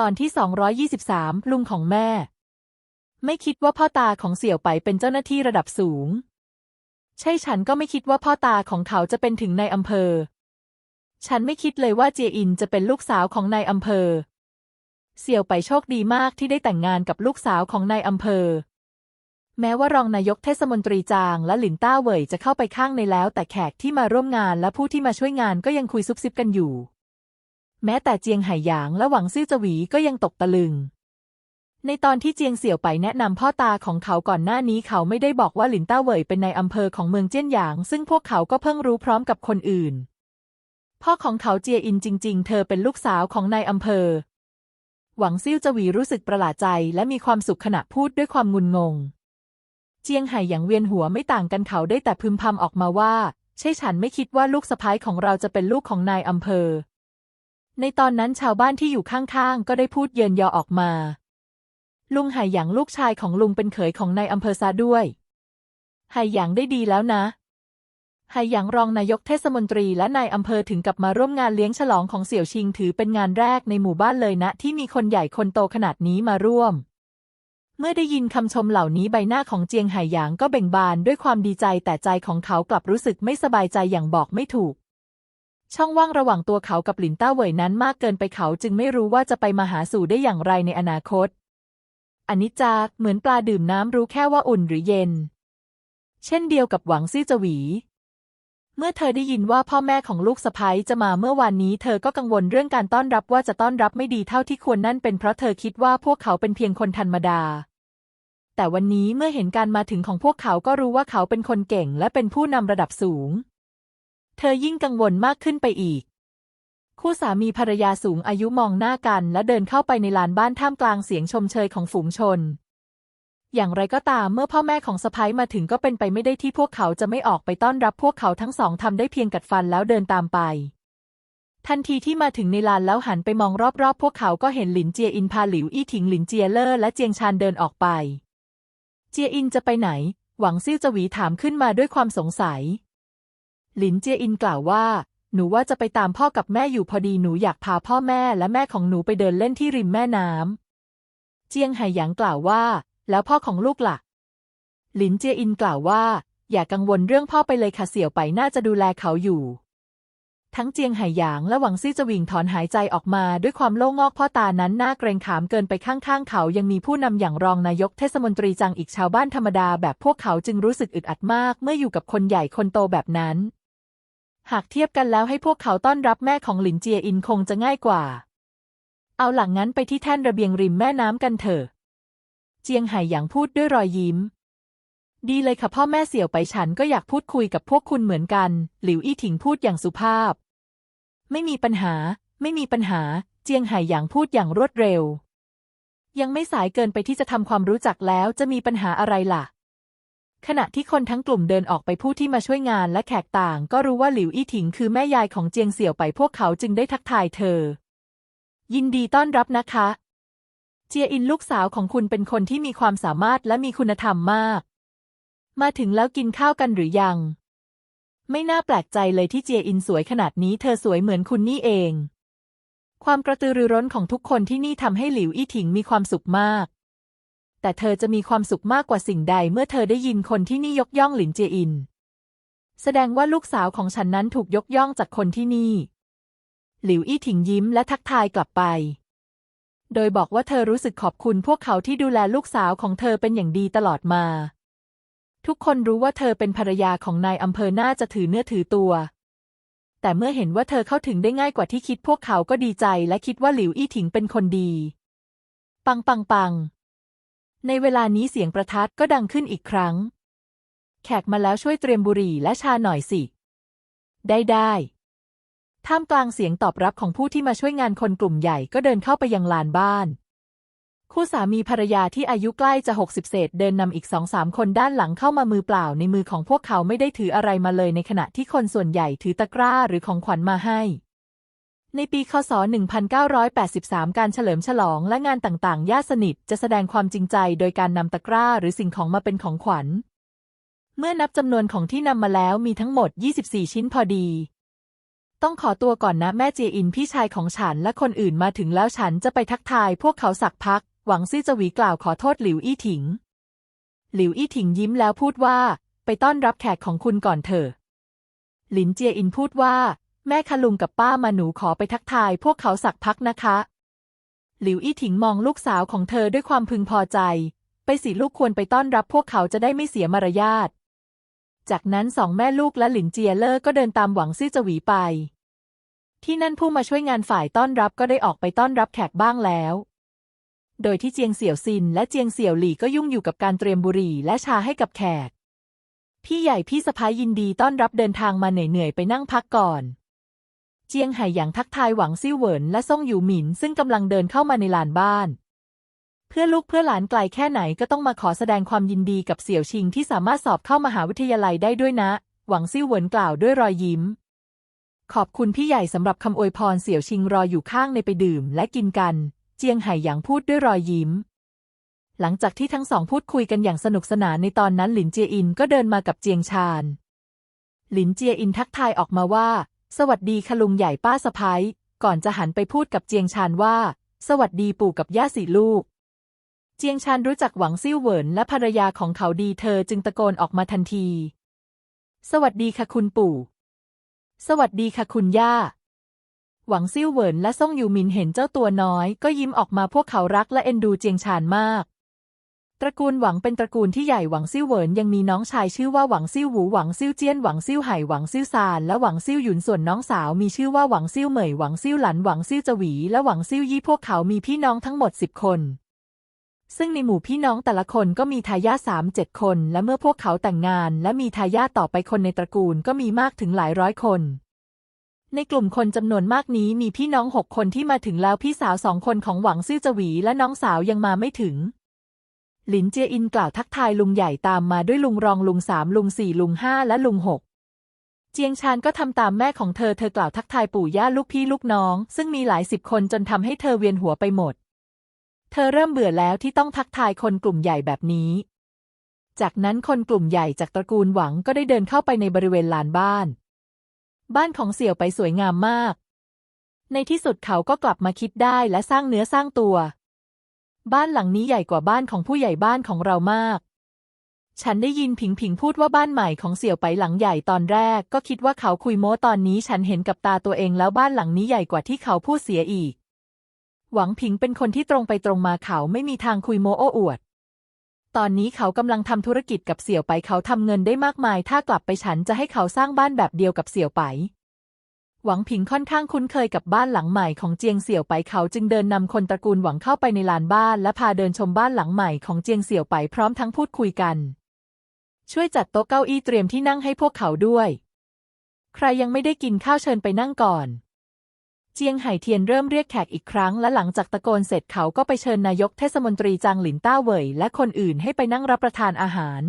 ตอนที่ 223 ลุงของแม่ ไม่คิดว่าพ่อตาของเสี่ยวไปเป็นเจ้าหน้าที่ระดับสูง ใช่ฉันก็ไม่คิดว่าพ่อตาของเขาจะเป็นถึงนายอำเภอ ฉันไม่คิดเลยว่าเจียอินจะเป็นลูกสาวของนายอำเภอ เสี่ยวไปโชคดีมากที่ได้แต่งงานกับลูกสาวของนายอำเภอ แม้ว่ารองนายกเทศมนตรีจางและหลินต้าเหวยจะเข้าไปข้างในแล้ว แต่แขกที่มาร่วมงานและผู้ที่มาช่วยงานก็ยังคุยซุบซิบกันอยู่ แม้แต่เจียงไห่หยางและหวังซื่อจวีก็ยังตกตะลึง ในตอนที่เจียงเสี่ยวไปแนะนำพ่อตาของเขาก่อนหน้านี้เขาไม่ได้บอกว่าหลินต้าเหวยเป็นนายอำเภอของเมืองเจี้ยนหยาง ซึ่งพวกเขาก็เพิ่งรู้พร้อมกับคนอื่น พ่อของเขาเจียอินจริง ๆ เธอเป็นลูกสาวของนายอำเภอ หวังซิ่วจวีรู้สึกประหลาดใจและมีความสุขขณะพูดด้วยความงุนงง เจียงไห่หยางเวียนหัวไม่ต่างกันเขาได้แต่พึมพำออกมาว่า ใช่ฉันไม่คิดว่าลูกสะพ้ายของเราจะเป็นลูกของนายอำเภอ ในตอนนั้นชาวบ้านที่อยู่ข้างๆ ก็ได้พูดเยินยอออกมา ลุงไห่หยางลูกชายของลุงเป็นเขยของนายอำเภอซาด้วยไห่หยางได้ดีแล้วนะไห่หยางรองนายกเทศมนตรีและนายอำเภอถึงกับมาร่วมงานเลี้ยงฉลองของเสี่ยวชิงถือเป็นงานแรกในหมู่บ้านเลยนะ ที่มีคนใหญ่คนโตขนาดนี้มาร่วม เมื่อได้ยินคำชมเหล่านี้ใบหน้าของเจียงไห่หยางก็เบ่งบานด้วยความดีใจแต่ใจของเขากลับรู้สึกไม่สบายใจอย่างบอกไม่ถูก ช่องว่างระหว่างตัวเขากับหลินต้าเหวยนั้นมากเกินไปเขาจึงไม่รู้ว่าจะไปมาหาสู่ได้อย่างไรในอนาคตอนิจจาเหมือนปลาดื่มน้ำรู้แค่ว่าอุ่นหรือเย็น เช่นเดียวกับหวังซี่จวี เมื่อเธอได้ยินว่าพ่อแม่ของลูกสะพ้ยจะมาเมื่อวานนี้ เธอก็กังวลเรื่องการต้อนรับว่าจะต้อนรับไม่ดีเท่าที่ควรนั่นเป็นเพราะเธอคิดว่าพวกเขาเป็นเพียงคนธรรมดา แต่วันนี้เมื่อเห็นการมาถึงของพวกเขาก็รู้ว่าเขาเป็นคนเก่งและเป็นผู้นำระดับสูง เธอยิ่งกังวลมากขึ้นไปอีก คู่สามีภรรยาสูงอายุมองหน้ากันและเดินเข้าไปในลานบ้านท่ามกลางเสียงชมเชยของฝูงชน อย่างไรก็ตามเมื่อพ่อแม่ของสะพ้ยมาถึงก็เป็นไปไม่ได้ที่พวกเขาจะไม่ออกไปต้อนรับพวกเขาทั้งสองทำได้เพียงกัดฟันแล้วเดินตามไปทันทีที่มาถึงในลานแล้วหันไปมองรอบๆ พวกเขาก็เห็นหลินเจียอินพาหลิวอี้ถิงหลินเจียเลอร์และเจียงชานเดินออกไป เจียอินจะไปไหน หวังซิ่วจวีถามขึ้นมาด้วยความสงสัย หลินเจียอินกล่าวว่า หนูว่าจะไปตามพ่อกับแม่อยู่พอดีหนูอยากพาพ่อแม่และแม่ของหนูไปเดินเล่นที่ริมแม่น้ำเจียงไห่หยางกล่าวว่า แล้วพ่อของลูกล่ะ หลินเจียอินกล่าวว่า อย่ากังวลเรื่องพ่อไปเลยค่ะเสี่ยวไปน่าจะดูแลเขาอยู่ ทั้งเจียงไห่หยางและหวังซี่จวิงถอนหายใจออกมาด้วยความโล่งอกพ่อตานั้นน่าเกรงขามเกินไปข้างๆ เขายังมีผู้นำอย่างรองนายกเทศมนตรีจังอีกชาวบ้านธรรมดาแบบพวกเขาจึงรู้สึกอึดอัดมาก เมื่ออยู่กับคนใหญ่คนโตแบบนั้น หากเทียบกันแล้วให้พวกเขาต้อนรับแม่ของหลินเจียอินคงจะง่ายกว่า เอาหลังงั้นไปที่แท่นระเบียงริมแม่น้ำกันเถอะ เจียงไห่หยางพูดด้วยรอยยิ้ม ดีเลยค่ะพ่อแม่เสี่ยวไปฉันก็อยากพูดคุยกับพวกคุณเหมือนกัน หลิวอี้ถิงพูดอย่างสุภาพ ไม่มีปัญหา ไม่มีปัญหา เจียงไห่หยางพูดอย่างรวดเร็ว ยังไม่สายเกินไปที่จะทำความรู้จักแล้วจะมีปัญหาอะไรล่ะ ขณะที่คนทั้งกลุ่มเดินออกไปผู้ที่มาช่วยงานและแขกต่าง ก็รู้ว่าหลิวอี้ถิงคือแม่ยายของเจียงเสี่ยวไปพวกเขาจึงได้ทักทายเธอ ยินดีต้อนรับนะคะ เจียอินลูกสาวของคุณเป็นคนที่มีความสามารถและมีคุณธรรมมาก มาถึงแล้วกินข้าวกันหรือยัง ไม่น่าแปลกใจเลยที่เจียอินสวยขนาดนี้เธอสวยเหมือนคุณนี่เอง ความกระตือรือร้นของทุกคนที่นี่ทำให้หลิวอี้ถิงมีความสุขมาก แต่เธอจะมีความสุขมากกว่าสิ่งใดเมื่อเธอได้ยินคนที่นี่ยกย่องหลินเจียอิน แสดงว่าลูกสาวของฉันนั้นถูกยกย่องจากคนที่นี่ หลิวอี้ถิงยิ้มและทักทายกลับไป โดยบอกว่าเธอรู้สึกขอบคุณพวกเขาที่ดูแลลูกสาวของเธอเป็นอย่างดีตลอดมา ทุกคนรู้ว่าเธอเป็นภรรยาของนายอำเภอหน่าจะถือเนื้อถือตัวแต่เมื่อเห็นว่าเธอเข้าถึงได้ง่ายกว่าที่คิดพวกเขาก็ดีใจและคิดว่าหลิวอี้ถิงเป็นคนดี ปังปังปัง ในเวลานี้เสียงประทัดก็ดังขึ้นอีกครั้ง แขกมาแล้วช่วยเตรียมบุหรี่และชาหน่อยสิ ได้ได้ท่ามกลางเสียงตอบรับของผู้ที่มาช่วยงานคนกลุ่มใหญ่ก็เดินเข้าไปยังลานบ้าน คู่สามีภรรยาที่อายุใกล้จะหกสิบเศษเดินนำอีกสองสามคนด้านหลังเข้ามามือเปล่าในมือของพวกเขาไม่ได้ถืออะไรมาเลยในขณะที่คนส่วนใหญ่ถือตะกร้าหรือของขวัญมาให้ ในปีคศ 1983 การเฉลิมฉลองและงานต่างๆ ญาติสนิทจะแสดงความจริงใจโดยการนำตะกร้าหรือสิ่งของมาเป็นของขวัญ เมื่อนับจำนวนของที่นำมาแล้วมีทั้งหมด 24 ชิ้นพอดี ต้องขอตัวก่อนนะแม่เจียอินพี่ชายของฉันและคนอื่นมาถึงแล้วฉันจะไปทักทายพวกเขาสักพัก หวังซี่จวีกล่าวขอโทษหลิวอี้ถิง หลิวอี้ถิงยิ้มแล้วพูดว่า ไปต้อนรับแขกของคุณก่อนเถอะหลินเจียอินพูดว่า แม่คะลุงกับป้ามาหนูขอไปทักทายพวกเขาสักพักนะคะ หลิวอี้ถิงมองลูกสาวของเธอด้วยความพึงพอใจ ไปสิลูกควรไปต้อนรับพวกเขาจะได้ไม่เสียมารยาท จากนั้นสองแม่ลูกและหลินเจียเลอร์ก็เดินตามหวังซี่อจวีไป ที่นั่นผู้มาช่วยงานฝ่ายต้อนรับก็ได้ออกไปต้อนรับแขกบ้างแล้ว โดยที่เจียงเสี่ยวซินและเจียงเสี่ยวหลี่ก็ยุ่งอยู่กับการเตรียมบุหรี่และชาให้กับแขก พี่ใหญ่พี่สะพ้ายยินดีต้อนรับเดินทางมาเหนื่อยๆไปนั่งพักก่อน เจียงไห่หยางทักทายหวังซิ่วเหวินและซ่งหยูหมินซึ่งกำลังเดินเข้ามาในลานบ้าน เพื่อลูกเพื่อหลานไกลแค่ไหนก็ต้องมาขอแสดงความยินดีกับเสี่ยวชิงที่สามารถสอบเข้ามหาวิทยาลัยได้ด้วยนะ หวังซิ่วเหวินกล่าวด้วยรอยยิ้ม ขอบคุณพี่ใหญ่สำหรับคำอวยพรเสี่ยวชิงรออยู่ข้างในไปดื่มและกินกัน เจียงไห่หยางพูดด้วยรอยยิ้มหลังจากที่ทั้งสองพูดคุยกันอย่างสนุกสนานในตอนนั้นหลินเจียอินก็เดินมากับเจียงชาญหลินเจียอินทักทายออกมาว่า สวัสดีคะลุงใหญ่ป้าสะพ้ายก่อนจะหันไปพูดกับเจียงชาญว่า สวัสดีปู่กับย่าสี่ลูก เจียงชาญรู้จักหวังซิ่วเหวินและภรรยาของเขาดีเธอจึงตะโกนออกมาทันที สวัสดีค่ะคุณปู่ สวัสดีค่ะคุณย่า หวังซิ่วเหวินและซ่งยูมินเห็นเจ้าตัวน้อย ก็ยิ้มออกมาพวกเขารักและเอ็นดูเจียงชาญมาก ตระกูลหวังเป็นตระกูลที่ใหญ่หวังซิ่วเหวินยังมีน้องชายชื่อว่าหวังซิ่วหูหวังซิ่วเจี้ยนหวังซิ่วไห่หวังซิ่วซานและหวังซิ่วหยุนส่วนน้องสาวมีชื่อว่าหวังซิ่วเหมยหวังซิ่วหลันหวังซิ่วจวีและหวังซิ่วยี่พวกเขามีพี่น้องทั้งหมดสิบคน ซึ่งในหมู่พี่น้องแต่ละคนก็มีทายาทสามเจ็ดคน และเมื่อพวกเขาแต่งงาน และมีทายาทต่อไปคนในตระกูลก็มีมากถึงหลายร้อยคนในกลุ่มคนจำนวนมากนี้มีพี่น้องหกคนที่มาถึงแล้วพี่สาวสองคนของหวังซิ่วจวีและน้องสาวยังมาไม่ถึง หลินเจียอินกล่าวทักทายลุงใหญ่ตามมาด้วยลุงรองลุงสามลุงสี่ลุงห้าและลุงหกเจียงชานก็ทำตามแม่ของเธอเธอกล่าวทักทายปู่ย่าลูกพี่ลูกน้อง ซึ่งมีหลายสิบคนจนทำให้เธอเวียนหัวไปหมด เธอเริ่มเบื่อแล้วที่ต้องทักทายคนกลุ่มใหญ่แบบนี้ จากนั้นคนกลุ่มใหญ่จากตระกูลหวังก็ได้เดินเข้าไปในบริเวณลานบ้าน บ้านของเสี่ยวไปสวยงามมาก ในที่สุดเขาก็กลับมาคิดได้และสร้างเนื้อสร้างตัว บ้านหลังนี้ใหญ่กว่าบ้านของผู้ใหญ่บ้านของเรามาก ฉันได้ยินผิงผิงพูดว่าบ้านใหม่ของเสี่ยวไปหลังใหญ่ตอนแรก ก็คิดว่าเขาคุยโม้ตอนนี้ฉันเห็นกับตาตัวเองแล้วบ้านหลังนี้ใหญ่กว่าที่เขาพูดเสียอีก หวังผิงเป็นคนที่ตรงไปตรงมาเขาไม่มีทางคุยโม้โอ้อวด ตอนนี้เขากำลังทำธุรกิจกับเสี่ยวไปเขาทำเงินได้มากมาย ถ้ากลับไปฉันจะให้เขาสร้างบ้านแบบเดียวกับเสี่ยวไป หวังผิงค่อนข้างคุ้นเคยกับบ้านหลังใหม่ของเจียงเสี่ยวไปเขาจึงเดินนำคนตระกูลหวังเข้าไปในลานบ้าน และพาเดินชมบ้านหลังใหม่ของเจียงเสี่ยวไปพร้อมทั้งพูดคุยกัน ช่วยจัดโต๊ะเก้าอี้เตรียมที่นั่งให้พวกเขาด้วย ใครยังไม่ได้กินข้าวเชิญไปนั่งก่อน เจียงไห่เทียนเริ่มเรียกแขกอีกครั้ง และหลังจากตะโกนเสร็จเขาก็ไปเชิญนายกเทศมนตรีจางหลินต้าเหวยและคนอื่นให้ไปนั่งรับประทานอาหาร